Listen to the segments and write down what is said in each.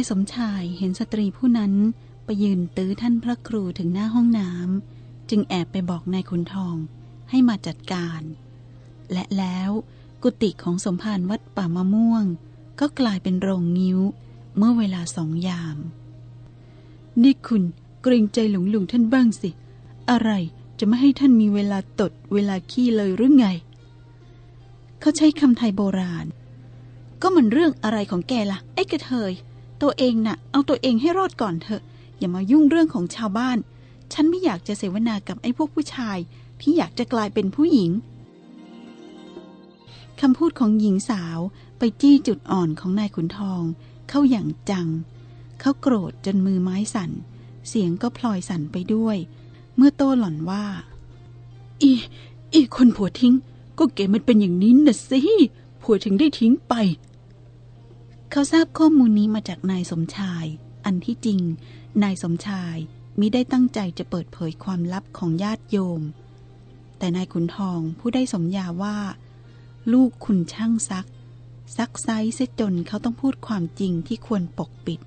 ายสมชายเห็นสตรีผู้นั้นไปยืนตื้อท่านพระครูถึงหน้าห้องน้ำจึงแอบไปบอกนายขุนทองให้มาจัดการ และแล้วกุฏิของสมภารวัดป่ามะม่วง ก็กลายเป็นโรงงิ้ว เมื่อเวลาสองยาม นี่คุณเกรงใจหลวงลุงท่านบ้างสิ อะไรจะไม่ให้ท่านมีเวลาตดเวลาขี้เลยหรือไง เขาใช้คำไทยโบราณ ก็มันเรื่องอะไรของแกล่ะ ไอ้กระเทย ตัวเองน่ะ เอาตัวเองให้รอดก่อนเถอะ อย่ามายุ่งเรื่องของชาวบ้าน ฉันไม่อยากจะเสวนากับไอ้พวกผู้ชาย ที่อยากจะกลายเป็นผู้หญิงคำพูดของหญิงสาวไปจี้จุดอ่อนของนายขุนทอง เข้าอย่างจัง เขาโกรธจนมือไม้สั่น เสียงก็พลอยสั่นไปด้วย เมื่อโต้หล่อนว่า อีอีคนผัวทิ้ง ก็เก๋มันเป็นอย่างนี้น่ะสิผัวถึงได้ทิ้งไป เขาทราบข้อมูลนี้มาจากนายสมชาย อันที่จริง นายสมชายมิได้ตั้งใจจะเปิดเผยความลับของญาติโยม แต่นายขุนทองผู้ได้สมญาว่า ลูกคุณช่างซัก ซักไซเสจนเขาต้องพูดความจริงที่ควรปกปิด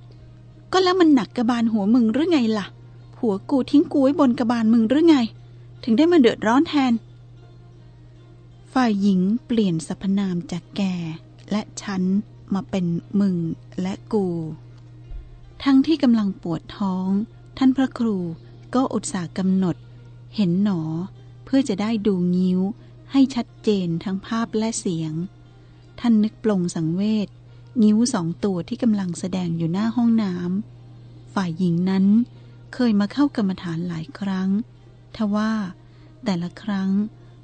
ก็แล้วมันหนักกระบาลหัวมึงหรือไงล่ะ ผัวกูทิ้งกูไว้บนกระบาลมึงหรือไง ถึงได้มาเดือดร้อนแทน ฝ่ายหญิงเปลี่ยนสรรพนามจากแกและฉัน มาเป็นมึงและกู ทั้งที่กำลังปวดท้อง ท่านพระครูก็อุตส่าห์กำหนด เห็นหนอ เพื่อจะได้ดูงิ้วให้ชัดเจนทั้งภาพและเสียง ท่านนึกปลงสังเวชงิ้วสองตัวที่กำลังแสดงอยู่หน้าห้องน้ำฝ่ายหญิงนั้นเคยมาเข้ากรรมฐานหลายครั้ง ทว่าแต่ละครั้ง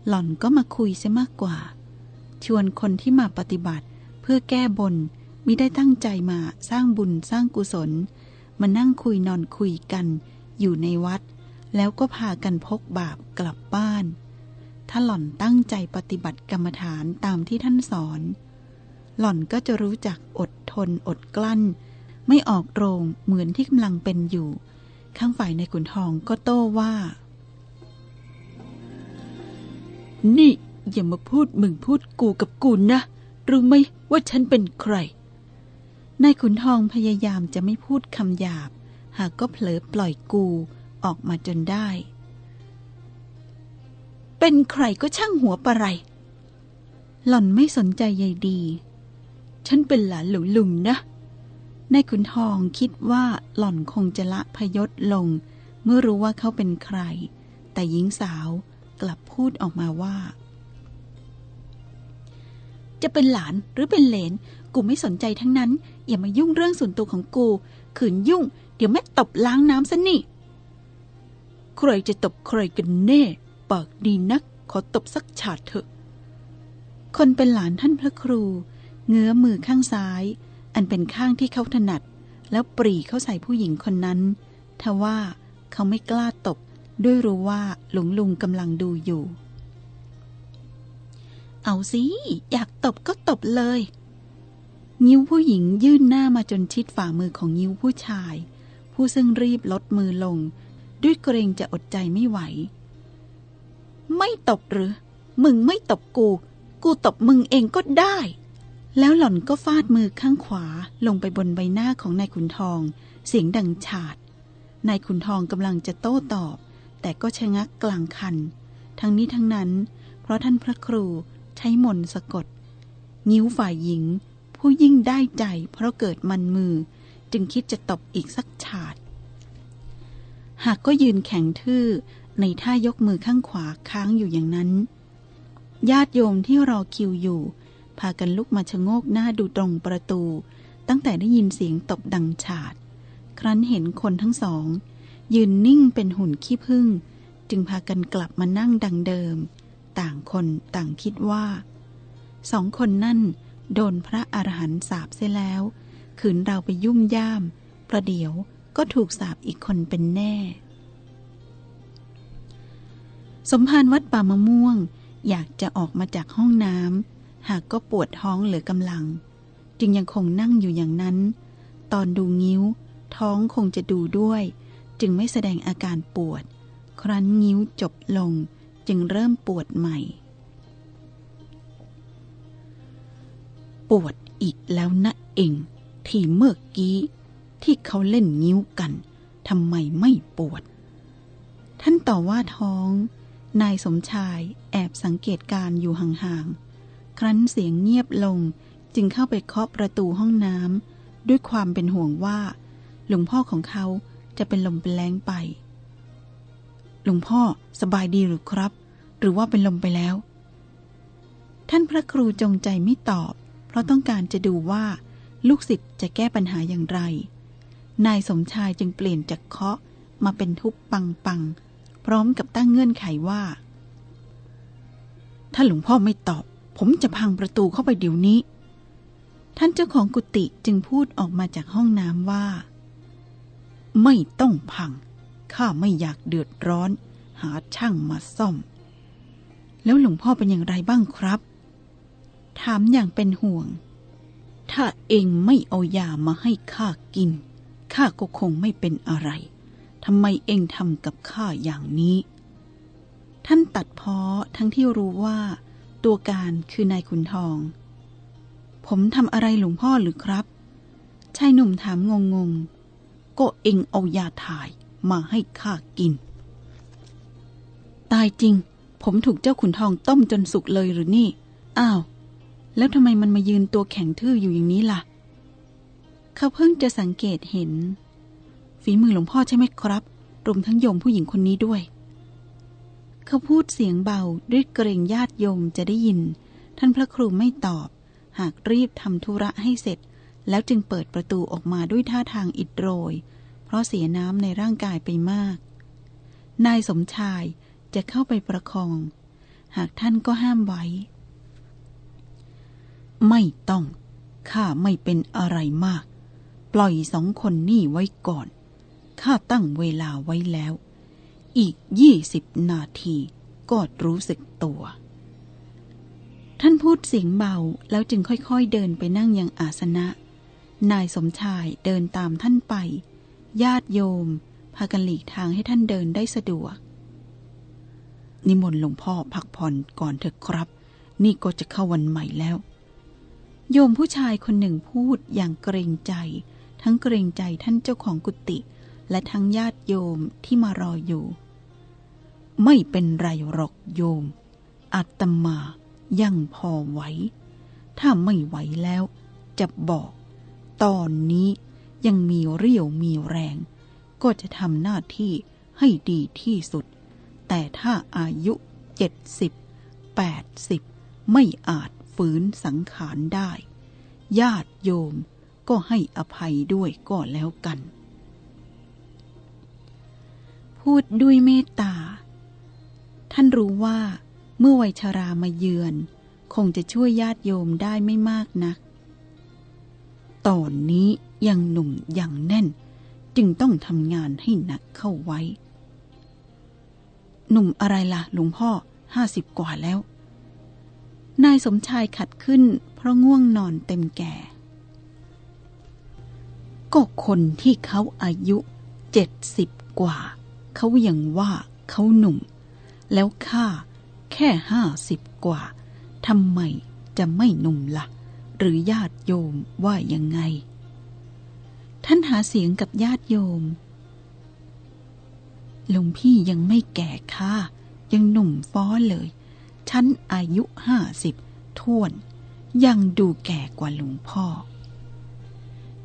หล่อนก็มาคุยเสียมากกว่า ชวนคนที่มาปฏิบัติ พื่อแก้บนมิได้ตั้งใจมาสร้างบุญสร้างกุศล มานั่งคุยนอนคุยกัน อยู่ในวัด แล้วก็พากันพกบาปกลับบ้าน ถ้าหล่อนตั้งใจปฏิบัติกรรมฐานตามที่ท่านสอน หล่อนก็จะรู้จักอดทนอดกลั้น ไม่ออกโรงเหมือนที่กำลังเป็นอยู่ ข้างฝ่ายในขุนทองก็โต้ว่า นี่อย่ามาพูดมึงพูดกูกับกูนะ รู้ไหมว่าฉันเป็นใคร นายขุนทองพยายามจะไม่พูดคำหยาบ หากก็เผลอปล่อยกูออกมาจนได้ เป็นใครก็ช่างหัวปะไร หล่อนไม่สนใจใยดี ฉันเป็นหลานหลวงลุงนะ นายขุนทองคิดว่าหล่อนคงจะละพยศลง เมื่อรู้ว่าเขาเป็นใคร แต่หญิงสาวกลับพูดออกมาว่า จะเป็นหลานหรือเป็นเหลน กูไม่สนใจทั้งนั้น อย่ามายุ่งเรื่องส่วนตัวของกู ขืนยุ่ง เดี๋ยวแม่ตบล้างน้ำซะนี่ ใครจะตบใครกันแน่ ปากดีนัก ขอตบสักฉาดเถอะ คนเป็นหลานท่านพระครู เงื้อมือข้างซ้าย อันเป็นข้างที่เขาถนัด แล้วปรีเข้าใส่ผู้หญิงคนนั้น ทว่าเขาไม่กล้าตบด้วยรู้ว่าหลวงลุงกำลังดูอยู่ เอาสิอยากตบก็ตบเลย นิ้วผู้หญิงยื่นหน้ามาจนชิดฝ่ามือของนิ้วผู้ชาย ผู้ซึ่งรีบลดมือลง ด้วยเกรงจะอดใจไม่ไหว ไม่ตบหรือ มึงไม่ตบกู กูตบมึงเองก็ได้ แล้วหล่อนก็ฟาดมือข้างขวาลงไปบนใบหน้าของนายขุนทอง เสียงดังฉาดนายขุนทองกำลังจะโต้ตอบ แต่ก็ชะงักกลางคัน ทั้งนี้ทั้งนั้น เพราะท่านพระครู ใช้มนสะกด นิ้วฝ่ายหญิง ผู้ยิ่งได้ใจเพราะเกิดมันมือ จึงคิดจะตบอีกสักฉาด หากก็ยืนแข็งทื่อในท่ายกมือข้างขวาค้างอยู่อย่างนั้น ญาติโยมที่รอคิวอยู่ พากันลุกมาชะโงกหน้าดูตรงประตู ตั้งแต่ได้ยินเสียงตบดังฉาด ครั้นเห็นคนทั้งสอง ยืนนิ่งเป็นหุ่นขี้ผึ้งจึงพากันกลับมานั่งดังเดิม ต่างคนต่างคิดว่า สองคนนั่นโดนพระอรหันต์สาบเสียแล้ว ขืนเราไปยุ่มย่าม ประเดี๋ยวก็ถูกสาบอีกคนเป็นแน่ สมภารวัดป่ามะม่วง อยากจะออกมาจากห้องน้ำหากก็ปวดท้องเหลือกำลัง จึงยังคงนั่งอยู่อย่างนั้น ตอนดูงิ้ว ท้องคงจะดูด้วย จึงไม่แสดงอาการปวด ครั้นงิ้วจบลง จึงเริ่มปวดใหม่ ปวดอีกแล้วนะเอง ที่เมื่อกี้ ที่เขาเล่นงิ้วกันทำไมไม่ปวด ท่านต่อว่าท้อง นายสมชายแอบสังเกตการอยู่ห่างๆ ครั้นเสียงเงียบลงจึงเข้าไปเคาะประตูห้องน้ำด้วยความเป็นห่วงว่า หลวงพ่อของเขาจะเป็นลมเป็นแรงไป หลวงพ่อสบายดีหรือครับ หรือว่าเป็นลมไปแล้ว ท่านพระครูจงใจไม่ตอบ เพราะต้องการจะดูว่า ลูกศิษย์จะแก้ปัญหาอย่างไร นายสมชายจึงเปลี่ยนจากเคาะมาเป็นทุบปังปังพร้อมกับตั้งเงื่อนไขว่า ถ้าหลวงพ่อไม่ตอบ ผมจะพังประตูเข้าไปเดี๋ยวนี้ ท่านเจ้าของกุฏิจึงพูดออกมาจากห้องน้ำว่า ไม่ต้องพัง ข้าไม่อยากเดือดร้อน หาช่างมาซ่อม แล้วหลวงพ่อเป็นอย่างไรบ้างครับ ถามอย่างเป็นห่วง ถ้าเองไม่เอายามาให้ข้ากิน ข้าก็คงไม่เป็นอะไรทำไมเองทำกับข้าอย่างนี้ ท่านตัดพ้อทั้งที่รู้ว่า ตัวการคือนายขุนทอง ผมทำอะไรหลวงพ่อหรือครับชายหนุ่มถามงงงๆก็เองเอายาถ่าย มาให้ข้ากิน ตายจริง ผมถูกเจ้าขุนทองต้มจนสุกเลยหรือนี่ อ้าว แล้วทำไมมันมายืนตัวแข็งทื่ออยู่อย่างนี้ล่ะ เขาเพิ่งจะสังเกตเห็น ฝีมือหลวงพ่อใช่ไหมครับ รวมทั้งโยมผู้หญิงคนนี้ด้วย เขาพูดเสียงเบาด้วยเกรงญาติโยมจะได้ยิน ท่านพระครูไม่ตอบ หากรีบทำธุระให้เสร็จ แล้วจึงเปิดประตูออกมาด้วยท่าทางอิดโรย เพราะเสียน้ำในร่างกายไปมาก นายสมชายจะเข้าไปประคอง หากท่านก็ห้ามไว้ ไม่ต้อง ข้าไม่เป็นอะไรมาก ปล่อยสองคนนี่ไว้ก่อน ข้าตั้งเวลาไว้แล้ว อีกยี่สิบนาทีก็รู้สึกตัว ท่านพูดเสียงเบาแล้วจึงค่อยๆเดินไปนั่งยังอาสนะ นายสมชายเดินตามท่านไป ญาติโยม พากันหลีกทางให้ท่านเดินได้สะดวก นิมนต์หลวงพ่อพักผ่อนก่อนเถอะครับ นี่ก็จะเข้าวันใหม่แล้ว โยมผู้ชายคนหนึ่งพูดอย่างเกรงใจ ทั้งเกรงใจท่านเจ้าของกุฏิและทั้งญาติโยมที่มารออยู่ ไม่เป็นไรหรอกโยม อาตมายังพอไหว ถ้าไม่ไหวแล้วจะบอก ตอนนี้ ยังมีเรี่ยวมีแรง ก็จะทำหน้าที่ให้ดีที่สุด แต่ถ้าอายุเจ็ดสิบแปดสิบไม่อาจฝืนสังขารได้ ญาติโยมก็ให้อภัยด้วยก็แล้วกัน พูดด้วยเมตตา ท่านรู้ว่าเมื่อวัยชรามาเยือน คงจะช่วยญาติโยมได้ไม่มากนัก ตอนนี้ ยังหนุ่มยังแน่น จึงต้องทำงานให้หนักเข้าไว้ หนุ่มอะไรล่ะหลวงพ่อห้าสิบกว่าแล้ว นายสมชายขัดขึ้น เพราะง่วงนอนเต็มแก่ ก็คนที่เขาอายุเจ็ดสิบกว่า เขายังว่าเขาหนุ่ม แล้วข้าแค่ห้าสิบกว่าทำไมจะไม่หนุ่มละ่ะ หรือญาติโยมว่ายังไง ท่านหาเสียงกับญาติโยมหลวงพี่ยังไม่แก่ค่ะ ยังหนุ่มฟ้อเลย ฉันอายุห้าสิบท่วน ยังดูแก่กว่าหลวงพ่อ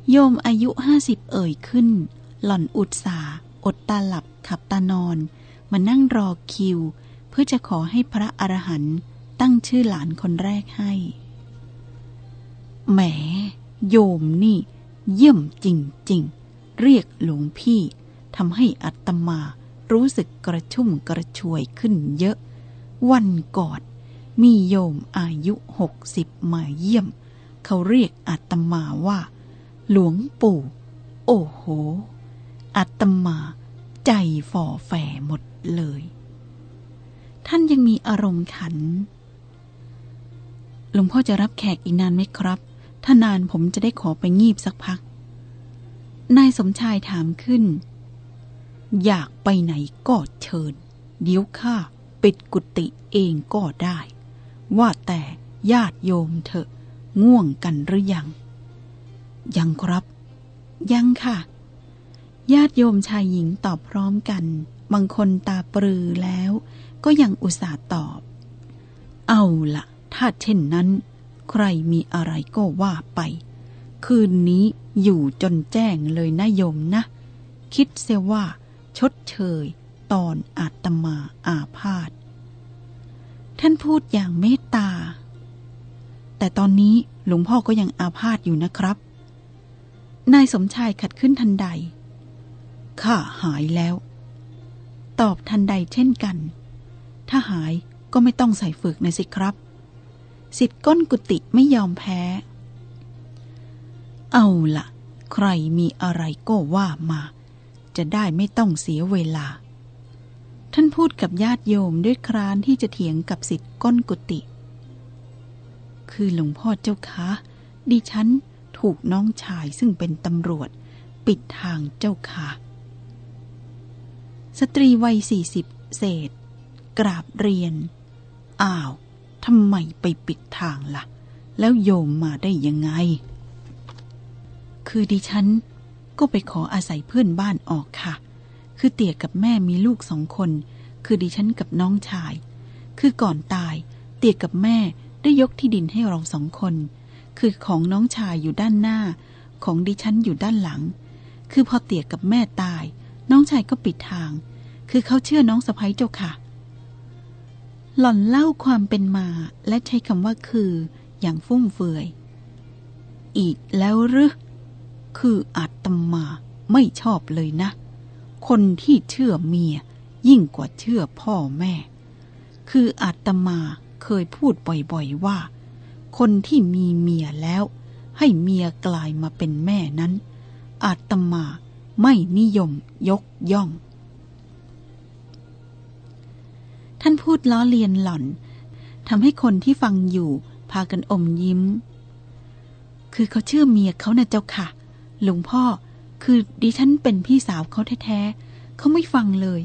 โยมอายุห้าสิบเอ่ยขึ้น หล่อนอุตสาอดตาหลับขับตานอน มานั่งรอคิว เพื่อจะขอให้พระอรหันต์ตั้งชื่อหลานคนแรกให้ แหม โยมนี่ เยี่ยมจริงๆ เรียกหลวงพี่ทำให้อัตมารู้สึกกระชุ่มกระชวยขึ้นเยอะ วันก่อนมีโยมอายุหกสิบมาเยี่ยม เขาเรียกอาตมาว่า หลวงปู่ โอ้โหอาตมาใจฝ่อแฝ่หมดเลย ท่านยังมีอารมณ์ขัน หลวงพ่อจะรับแขกอีกนานไหมครับ ถ้านานผมจะได้ขอไปงีบสักพัก นายสมชายถามขึ้น อยากไปไหนก็เชิญ เดี๋ยวข้าปิดกุฏิเองก็ได้ ว่าแต่ญาติโยมเถอะ ง่วงกันหรือยัง ยังครับ ยังค่ะ ญาติโยมชายหญิงตอบพร้อมกัน บางคนตาปรือแล้ว ก็ยังอุตส่าห์ตอบ เอาละถ้าเช่นนั้น ใครมีอะไรก็ว่าไป คืนนี้อยู่จนแจ้งเลยนะโยมนะ คิดเสียว่าชดเชยตอนอาตมาอาพาธท่านพูดอย่างเมตตา แต่ตอนนี้หลวงพ่อก็ยังอาพาธอยู่นะครับ นายสมชายขัดขึ้นทันใด ข้าหายแล้ว ตอบทันใดเช่นกัน ถ้าหายก็ไม่ต้องใส่ฝึกนะสิครับ สิทธิ์ก้นกุฏิไม่ยอมแพ้ เอาละใครมีอะไรก็ว่ามา จะได้ไม่ต้องเสียเวลา ท่านพูดกับญาติโยมด้วยครานที่จะเถียงกับสิทธิ์ก้นกุฏิคือหลวงพ่อเจ้าคะดิฉันถูกน้องชายซึ่งเป็นตำรวจ ปิดทางเจ้าค่ะ สตรีวัยสี่สิบเศษ กราบเรียน อ้าว ทำไมไปปิดทางละ่ะ แล้วโยมมาได้ยังไง คือดิฉันก็ไปขออาศัยเพื่อนบ้านออกค่ะ คือเตี่ยกับแม่มีลูกสองคน คือดิฉันกับน้องชาย คือก่อนตาย เตี่ยกับแม่ได้ยกที่ดินให้เราสองคน คือของน้องชายอยู่ด้านหน้า ของดิฉันอยู่ด้านหลัง คือพอเตี่ยกับแม่ตาย น้องชายก็ปิดทาง คือเขาเชื่อน้องสะพ้ยเจ้าค่ะ หล่อนเล่าความเป็นมาและใช้คำว่าคืออย่างฟุ่มเฟือย อีกแล้วหรือคืออาตมาไม่ชอบเลยนะ คนที่เชื่อเมียยิ่งกว่าเชื่อพ่อแม่ คืออาตมาเคยพูดบ่อยๆว่า คนที่มีเมียแล้ว ให้เมียกลายมาเป็นแม่นั้น อาตมาไม่นิยมยกย่อง ท่านพูดล้อเลียนหล่อนทำให้คนที่ฟังอยู่ พากันอมยิ้ม คือเขาเชื่อเมียเขานะเจ้าค่ะ หลวงพ่อคือดิฉันเป็นพี่สาวเขาแท้ๆเขาไม่ฟังเลย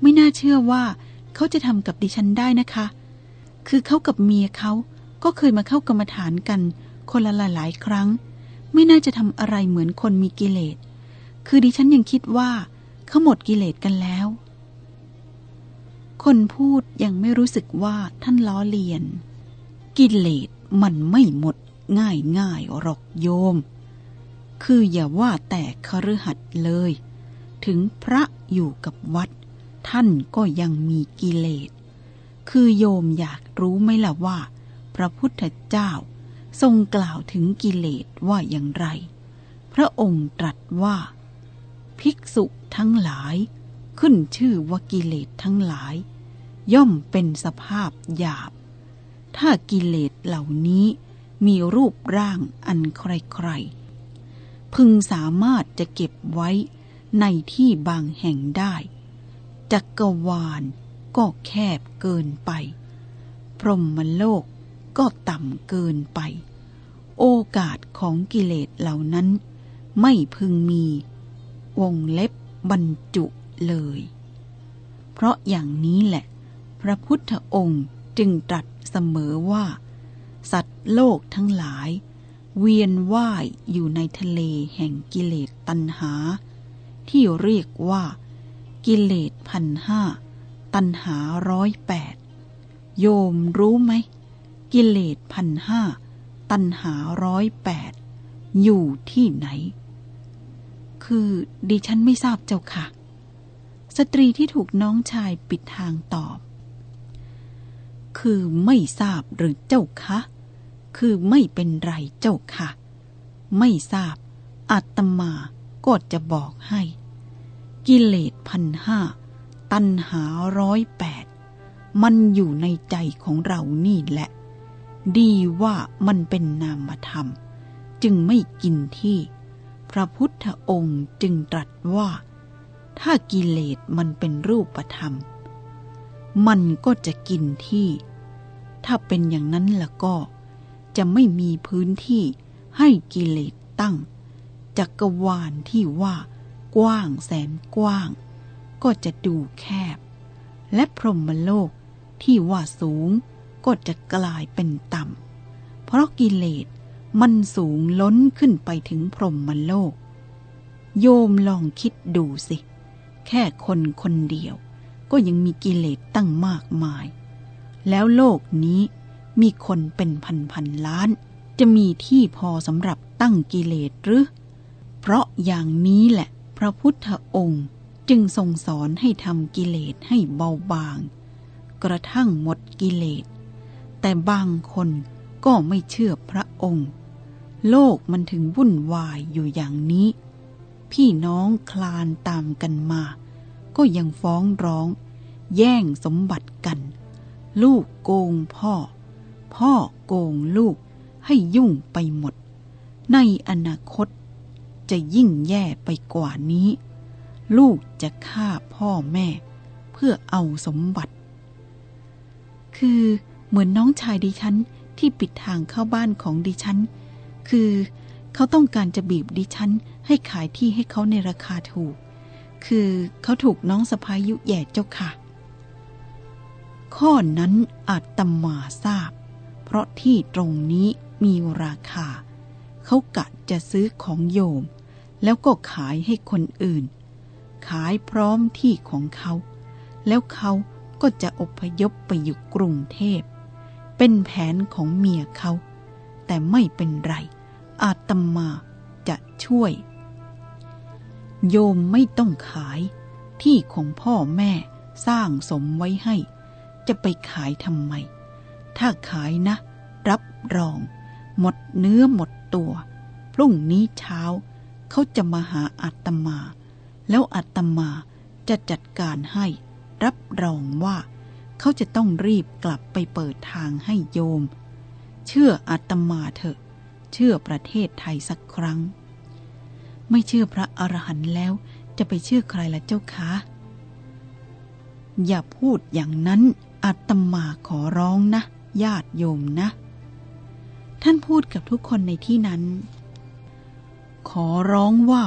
ไม่น่าเชื่อว่าเขาจะทำกับดิฉันได้นะคะ คือเขากับเมียเขาก็เคยมาเข้ากรรมฐานกัน คนละหลายๆครั้ง ไม่น่าจะทำอะไรเหมือนคนมีกิเลส คือดิฉันยังคิดว่าเขาหมดกิเลสกันแล้ว คนพูดยังไม่รู้สึกว่าท่านล้อเลียน กิเลสมันไม่หมดง่ายง่ายหรอกโยม คืออย่าว่าแต่คฤหัสถ์เลย ถึงพระอยู่กับวัด ท่านก็ยังมีกิเลส คือโยมอยากรู้ไหมล่ะว่า พระพุทธเจ้าทรงกล่าวถึงกิเลสว่าอย่างไร พระองค์ตรัสว่า ภิกษุทั้งหลาย ขึ้นชื่อว่ากิเลสทั้งหลาย ย่อมเป็นสภาพหยาบ ถ้ากิเลสเหล่านี้มีรูปร่างอันใครๆพึงสามารถจะเก็บไว้ในที่บางแห่งได้จักรวาลก็แคบเกินไป พรหมโลกก็ต่ำเกินไป โอกาสของกิเลสเหล่านั้น ไม่พึงมี วงเล็บบรรจุ เลย เพราะอย่างนี้แหละ พระพุทธองค์จึงตรัสเสมอว่า สัตว์โลกทั้งหลาย เวียนว่ายอยู่ในทะเลแห่งกิเลสตัณหา ที่เรียกว่า กิเลสพันห้าตัณหาร้อยแปดโยมรู้ไหม กิเลสพันห้าตัณหาร้อยแปดอยู่ที่ไหน คือดิฉันไม่ทราบเจ้าค่ะ สตรีที่ถูกน้องชายปิดทางตอบ คือไม่ทราบหรือเจ้าคะ คือไม่เป็นไรเจ้าค่ะ ไม่ทราบอาตมาก็จะบอกให้ กิเลสพันห้าตัณหาร้อยแปดมันอยู่ในใจของเรานี่แหละ ดีว่ามันเป็นนามธรรม จึงไม่กินที่ พระพุทธองค์จึงตรัสว่า ถ้ากิเลสมันเป็นรูปธรรม มันก็จะกินที่ ถ้าเป็นอย่างนั้นละก็ จะไม่มีพื้นที่ให้กิเลสตั้ง จักรวาลที่ว่ากว้างแสนกว้าง ก็จะดูแคบ และพรหมโลกที่ว่าสูงก็จะกลายเป็นต่ำ เพราะกิเลสมันสูงล้นขึ้นไปถึงพรหมโลก โยมลองคิดดูสิ แค่คนคนเดียว ก็ยังมีกิเลสตั้งมากมาย แล้วโลกนี้มีคนเป็นพันพันล้าน จะมีที่พอสำหรับตั้งกิเลสหรือ เพราะอย่างนี้แหละ พระพุทธองค์จึงทรงสอนให้ทำกิเลสให้เบาบาง กระทั่งหมดกิเลส แต่บางคนก็ไม่เชื่อพระองค์ โลกมันถึงวุ่นวายอยู่อย่างนี้ พี่น้องคลานตามกันมา ก็ยังฟ้องร้อง แย่งสมบัติกัน ลูกโกงพ่อ พ่อโกงลูกให้ยุ่งไปหมด ในอนาคต จะยิ่งแย่ไปกว่านี้ ลูกจะฆ่าพ่อแม่ เพื่อเอาสมบัติ คือเหมือนน้องชายดิฉันที่ปิดทางเข้าบ้านของดิฉัน คือ เขาต้องการจะบีบดิฉันให้ขายที่ให้เขาในราคาถูก คือเขาถูกน้องสะพ้ายยุแย่เจ้าค่ะ ข้อนั้นอาจตมาทราบ เพราะที่ตรงนี้มีราคา เขากะจะซื้อของโยม แล้วก็ขายให้คนอื่น ขายพร้อมที่ของเขา แล้วเขาก็จะอพยพไปอยู่กรุงเทพ เป็นแผนของเมียเขา แต่ไม่เป็นไร อาตมาจะช่วย โยมไม่ต้องขายที่ของพ่อแม่สร้างสมไว้ให้ จะไปขายทำไม ถ้าขายนะ รับรอง หมดเนื้อหมดตัว พรุ่งนี้เช้า เขาจะมาหาอาตมา แล้วอาตมาจะจัดการให้ รับรองว่าเขาจะต้องรีบกลับไปเปิดทางให้โยม เชื่ออาตมาเถอะ เชื่อประเทศไทยสักครั้ง ไม่เชื่อพระอรหันต์แล้วจะไปเชื่อใครละเจ้าคะ อย่าพูดอย่างนั้นอาตมาขอร้องนะ ญาติโยมนะ ท่านพูดกับทุกคนในที่นั้น ขอร้องว่า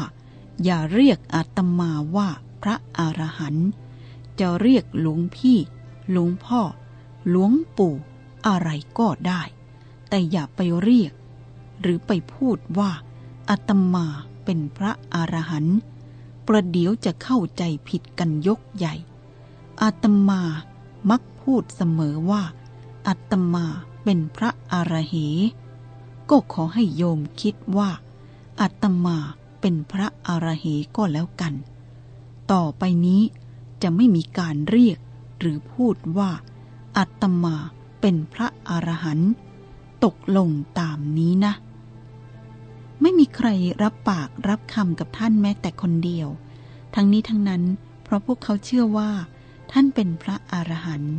อย่าเรียกอาตมาว่าพระอรหันต์จะเรียกหลวงพี่ หลวงพ่อ หลวงปู่ อะไรก็ได้ แต่อย่าไปเรียก หรือไปพูดว่าอาตมาเป็นพระอรหันต์ประเดี๋ยวจะเข้าใจผิดกันยกใหญ่ อาตมามักพูดเสมอว่าอาตมาเป็นพระอรเหก็ขอให้โยมคิดว่าอาตมาเป็นพระอรเหก็แล้วกัน ต่อไปนี้จะไม่มีการเรียกหรือพูดว่าอาตมาเป็นพระอรหันต์ตกลงตามนี้นะ ไม่มีใครรับปากรับคำกับท่านแม้แต่คนเดียว ทั้งนี้ทั้งนั้น เพราะพวกเขาเชื่อว่า ท่านเป็นพระอรหันต์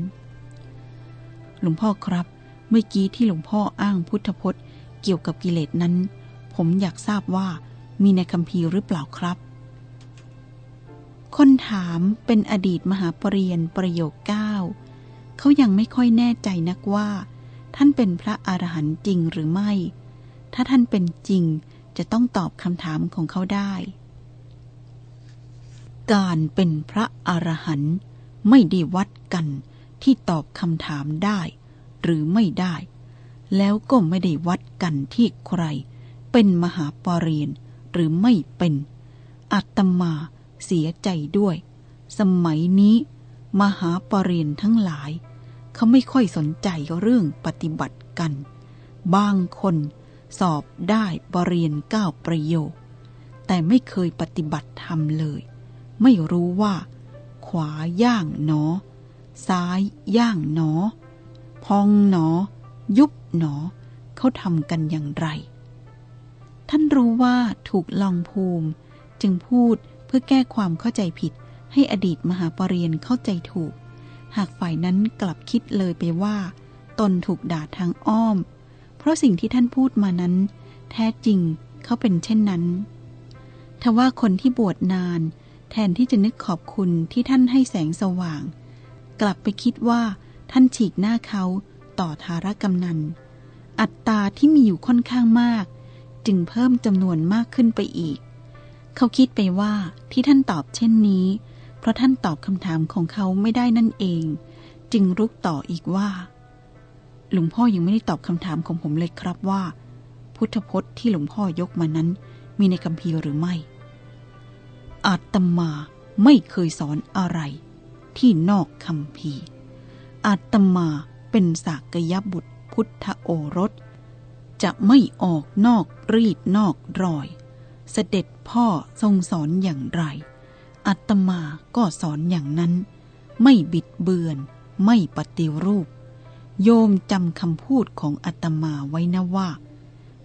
หลวงพ่อครับ เมื่อกี้ที่หลวงพ่ออ้างพุทธพจน์ เกี่ยวกับกิเลสนั้น ผมอยากทราบว่ามีในคัมภีร์หรือเปล่าครับ คนถามเป็นอดีตมหาปรริญญาประโยคเก้าเขายังไม่ค่อยแน่ใจนักว่า ท่านเป็นพระอรหันต์จริงหรือไม่ ถ้าท่านเป็นจริงจะต้องตอบคำถามของเขาได้ การเป็นพระอรหันต์ไม่ได้วัดกันที่ตอบคำถามได้ หรือไม่ได้ แล้วก็ไม่ได้วัดกันที่ใคร เป็นมหาปรริญญาหรือไม่เป็นอาตมาเสียใจด้วย สมัยนี้ มหาปรริญญาทั้งหลาย เขาไม่ค่อยสนใจเรื่องปฏิบัติกัน บางคน สอบได้ปรริญญาเก้าประโยค แต่ไม่เคยปฏิบัติธรรมเลย ไม่รู้ว่า ขวาย่างหนอ ซ้ายย่างหนอ พองหนอ ยุบหนอ เขาทำกันอย่างไร ท่านรู้ว่าถูกลองภูมิ จึงพูดเพื่อแก้ความเข้าใจผิด ให้อดีตมหาปรริญญาเข้าใจถูก หากฝ่ายนั้นกลับคิดเลยไปว่า ตนถูกด่าทางอ้อม เพราะสิ่งที่ท่านพูดมานั้น แท้จริงเขาเป็นเช่นนั้นทว่าคนที่บวชนาน แทนที่จะนึกขอบคุณที่ท่านให้แสงสว่าง กลับไปคิดว่าท่านฉีกหน้าเขาต่อธารกำนัน อัตราที่มีอยู่ค่อนข้างมาก จึงเพิ่มจำนวนมากขึ้นไปอีก เขาคิดไปว่าที่ท่านตอบเช่นนี้ เพราะท่านตอบคำถามของเขาไม่ได้นั่นเอง จึงรุกต่ออีกว่า หลวงพ่อยังไม่ได้ตอบคำถามของผมเลยครับว่า พุทธพจน์ที่หลวงพ่อยกมานั้นมีในคัมภีร์หรือไม่ อาตมาไม่เคยสอนอะไรที่นอกคำพีร์อาตมาเป็นสากยบุตรพุทธโอรส จะไม่ออกนอกรีดนอกรอย เสด็จพ่อทรงสอนอย่างไร อาตมาก็สอนอย่างนั้น ไม่บิดเบือน ไม่ปฏิรูป โยมจำคำพูดของอาตมาไว้นะว่า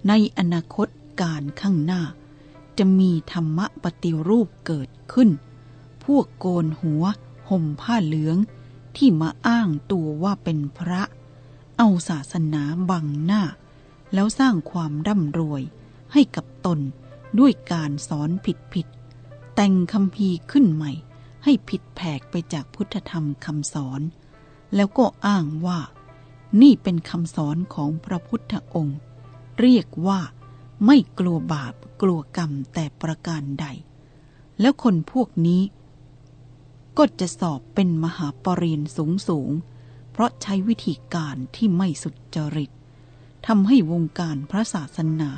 ในอนาคตการข้างหน้า จะมีธรรมะปฏิรูปเกิดขึ้น พวกโกนหัว ห่มผ้าเหลือง ที่มาอ้างตัวว่าเป็นพระ เอาศาสนาบังหน้า แล้วสร้างความร่ำรวยให้กับตนด้วยการสอนผิดผิดๆแต่งคำพีร์ขึ้นใหม่ ให้ผิดแผกไปจากพุทธธรรมคำสอน แล้วก็อ้างว่า นี่เป็นคำสอนของพระพุทธองค์ เรียกว่า ไม่กลัวบาปกลัวกรรมแต่ประการใด แล้วคนพวกนี้ ก็จะสอบเป็นมหาปรริญญาสูงสูง เพราะใช้วิธีการที่ไม่สุจริตทำให้วงการพระศาสนา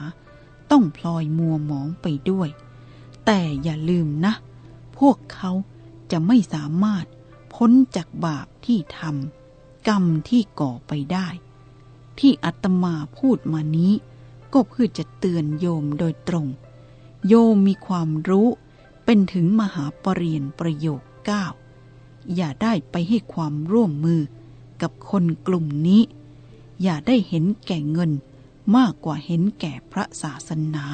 ต้องพลอยมัวหมองไปด้วย แต่อย่าลืมนะ พวกเขาจะไม่สามารถพ้นจากบาปที่ทำ กรรมที่ก่อไปได้ ที่อาตมาพูดมานี้ ก็เพื่อจะเตือนโยมโดยตรง โยมมีความรู้เป็นถึงมหาปรริญญประโยคเก้าอย่าได้ไปให้ความร่วมมือกับคนกลุ่มนี้ อย่าได้เห็นแก่เงินมากกว่าเห็นแก่พระศาสนา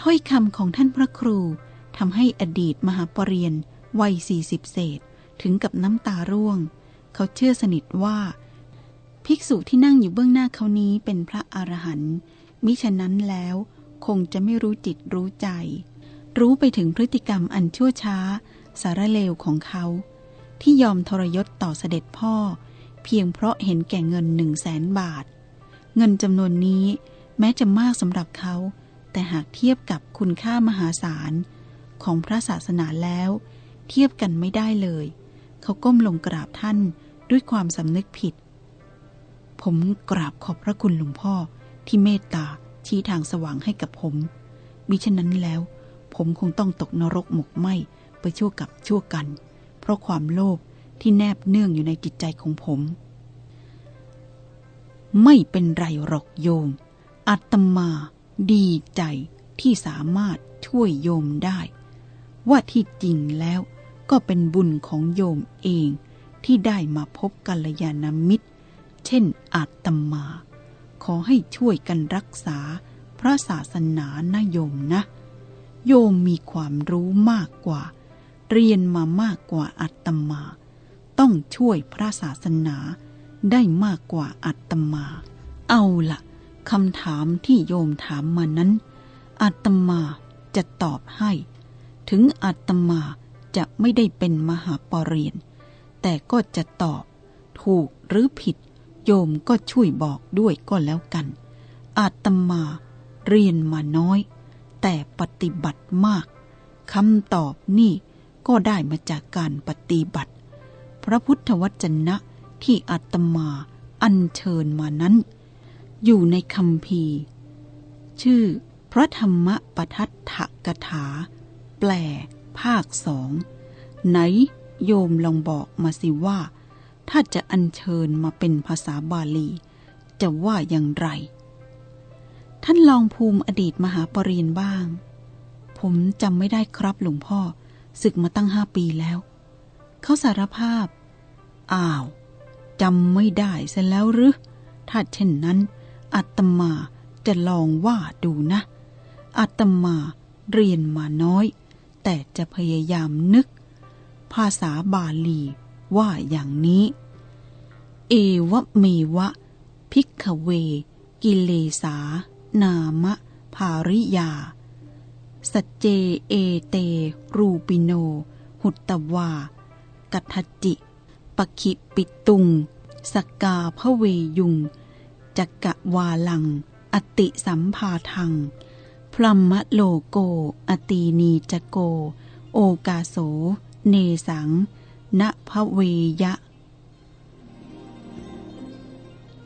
ถ้อยคำของท่านพระครูทำให้อดีตมหาปรริญญวัยสี่สิบเศษ ถึงกับน้ำตาร่วง เขาเชื่อสนิทว่า ภิกษุที่นั่งอยู่เบื้องหน้าเขานี้เป็นพระอรหันต์มิฉะนั้นแล้วคงจะไม่รู้จิตรู้ใจ รู้ไปถึงพฤติกรรมอันชั่วช้า สารเลวของเขา ที่ยอมทรยศต่อเสด็จพ่อ เพียงเพราะเห็นแก่เงินหนึ่งแสนบาท เงินจำนวนนี้แม้จะมากสำหรับเขา แต่หากเทียบกับคุณค่ามหาศาลของพระศาสนาแล้ว เทียบกันไม่ได้เลย เขาก้มลงกราบท่านด้วยความสำนึกผิด ผมกราบขอบพระคุณหลวงพ่อที่เมตตาชี้ทางสว่างให้กับผม มิฉะนั้นแล้ว ผมคงต้องตกนรกหมกไหมไปชั่วกับชั่วกัน เพราะความโลภที่แนบเนื่องอยู่ในจิตใจของผม ไม่เป็นไรหรอกโยมอาตมาดีใจที่สามารถช่วยโยมได้ ว่าที่จริงแล้ว ก็เป็นบุญของโยมเองที่ได้มาพบกัลยาณมิตร เช่นอาตมา ขอให้ช่วยกันรักษาพระศาสนานะโยมนะ โยมมีความรู้มากกว่า เรียนมามากกว่าอาตมา ต้องช่วยพระศาสนาได้มากกว่าอาตมา เอาละคำถามที่โยมถามมานั้นอาตมาจะตอบให้ ถึงอาตมา จะไม่ได้เป็นมหาปรริญญแต่ก็จะตอบ ถูกหรือผิด โยมก็ช่วยบอกด้วยก็แล้วกัน อาตมาเรียนมาน้อย แต่ปฏิบัติมากคำตอบนี่ก็ได้มาจากการปฏิบัติ พระพุทธวจนะที่อาตมาอัญเชิญมานั้น อยู่ในคำพีชื่อพระธรรมปทัฏฐกถา แปล ภาคสองไหนโยมลองบอกมาสิว่า ถ้าจะอัญเชิญมาเป็นภาษาบาลี จะว่าอย่างไร ท่านลองภูมิอดีตมหาปรริญญาบ้าง ผมจำไม่ได้ครับหลวงพ่อศึกมาตั้งห้าปีแล้ว เขาสารภาพ อ้าวจำไม่ได้เสียแล้วหรือถ้าเช่นนั้นอาตมาจะลองว่าดูนะอาตมาเรียนมาน้อย แต่จะพยายามนึก ภาษาบาลีว่าอย่างนี้ เอวเมวะ พิกขเว กิเลสา นามะ ภาริยา สเจเอเต รูปิโน หุตตวา กัทจิปคิปิตุง สกกาพระเวยุงจักกะวาลัง อติสัมภาทัง พลัมมะโลโก อตีนีจโก โอกาโส เนสัง ณพะเวยะ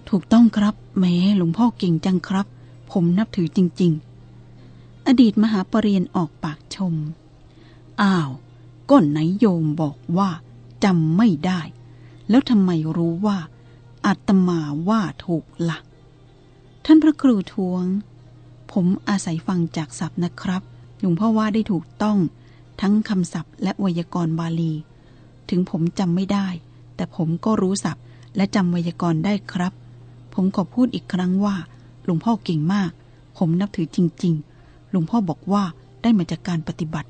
ถูกต้องครับแม้หลวงพ่อเก่งจังครับ ผมนับถือจริง ๆ อดีตมหาปรริญญาออกปากชม อ้าว ก้นไหนโยมบอกว่าจำไม่ได้ แล้วทำไมรู้ว่าอาตมาว่าถูกละ่ะ ท่านพระครูทวง ผมอาศัยฟังจากศัพท์นะครับ หลวงพ่อว่าได้ถูกต้องทั้งคำศัพท์และไวยากรณ์บาลี ถึงผมจำไม่ได้ แต่ผมก็รู้ศัพท์ และจำไวยากรณ์ได้ครับ ผมขอพูดอีกครั้งว่า หลวงพ่อเก่งมาก ผมนับถือจริง ๆ หลวงพ่อบอกว่าได้มาจากการปฏิบัติ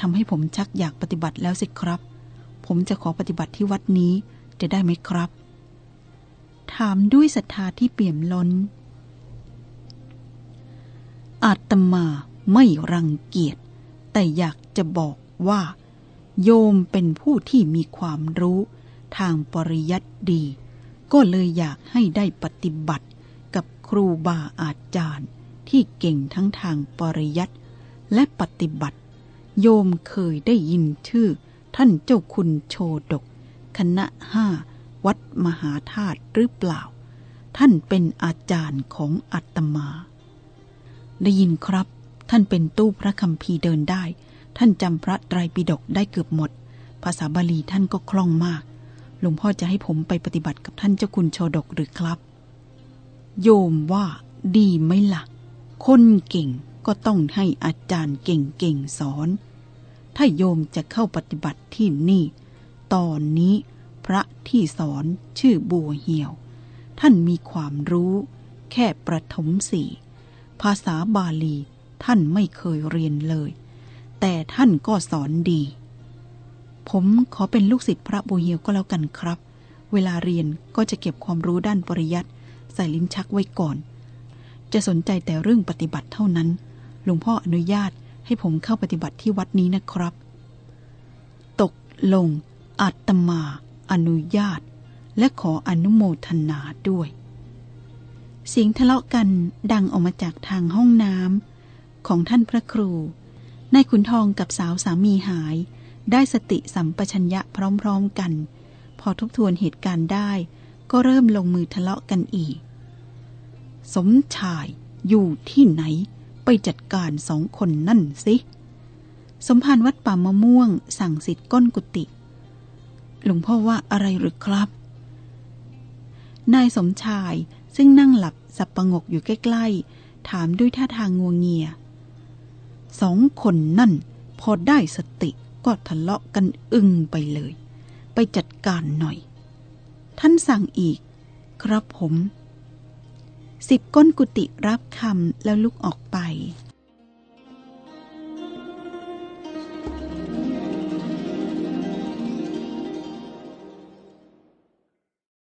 ทำให้ผมชักอยากปฏิบัติแล้วสิครับ ผมจะขอปฏิบัติที่วัดนี้จะได้ไหมครับ ถามด้วยศรัทธาที่เปี่ยมล้น อาตมาไม่รังเกียจ แต่อยากจะบอกว่า โยมเป็นผู้ที่มีความรู้ทางปริยัติดี ก็เลยอยากให้ได้ปฏิบัติกับครูบาอาจารย์ ที่เก่งทั้งทางปริยัติและปฏิบัติ โยมเคยได้ยินชื่อ ท่านเจ้าคุณโชดก คณะห้าวัดมหาธาตุหรือเปล่า ท่านเป็นอาจารย์ของอาตมา ได้ยินครับ ท่านเป็นตู้พระคัมภีเดินได้ ท่านจำพระไตรปิฎกได้เกือบหมด ภาษาบาลีท่านก็คล่องมาก หลวงพ่อจะให้ผมไปปฏิบัติกับท่านเจ้าคุณโชดกหรือครับ โยมว่าดีไหมละ่ะ คนเก่งก็ต้องให้อาจารย์เก่งๆสอน ถ้าโยมจะเข้าปฏิบัติที่นี่ ตอนนี้พระที่สอนชื่อบัวเหี่ยว ท่านมีความรู้ แค่ประถมสี่ ภาษาบาลี ท่านไม่เคยเรียนเลย แต่ท่านก็สอนดี ผมขอเป็นลูกศิษย์พระบัวเหี่ยวก็แล้วกันครับ เวลาเรียนก็จะเก็บความรู้ด้านปริยัติใส่ลิ้นชักไว้ก่อน จะสนใจแต่เรื่องปฏิบัติเท่านั้น หลวงพ่ออนุญาตให้ผมเข้าปฏิบัติที่วัดนี้นะครับ ตกลงอาตมา อนุญาต และขออนุโมทนาด้วย เสียงทะเลาะกันดังออกมาจากทางห้องน้ำของท่านพระครู นายขุนทองกับสาวสามีหาย ได้สติสัมปชัญญะพร้อมๆกัน พอทบทวนเหตุการณ์ได้ ก็เริ่มลงมือทะเลาะกันอีก สมชายอยู่ที่ไหน ไปจัดการสองคนนั่นสิ สมภารวัดป่ามะม่วง สั่งสิทธิ์ก้นกุฏิหลวงพ่อว่าอะไรหรือครับ นายสมชาย ซึ่งนั่งหลับสับประงกอยู่ใกล้ๆ ถามด้วยท่าทางงวงเงีย สองคนนั่น พอได้สติก็ทะเลาะกันอึ้งไปเลย ไปจัดการหน่อย ท่านสั่งอีก ครับผม สิบก้นกุฏิรับคำแล้วลุกออกไป